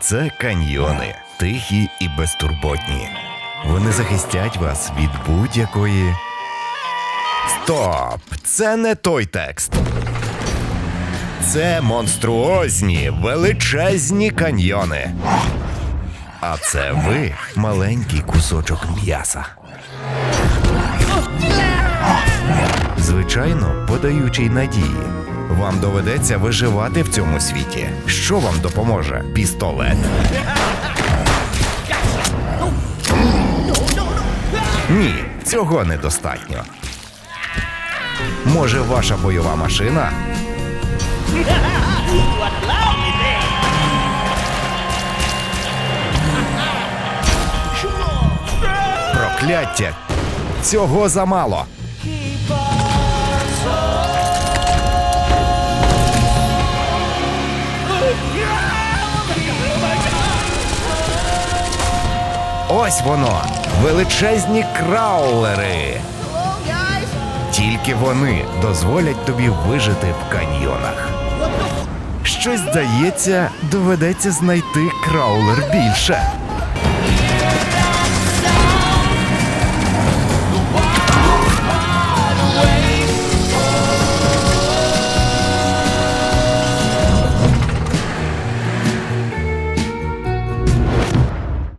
Це каньйони, тихі і безтурботні. Вони захистять вас від будь-якої. Стоп! Це не той текст. Це монструозні, величезні каньйони. А це ви маленький кусочок м'яса. Звичайно, подаючий надії. Вам доведеться виживати в цьому світі. Що вам допоможе? Пістолет. Ні, цього недостатньо. Може, ваша бойова машина? Прокляття! Цього замало. Ось воно, величезні краулери. Тільки вони дозволять тобі вижити в каньйонах. Щось здається, доведеться знайти краулер більше.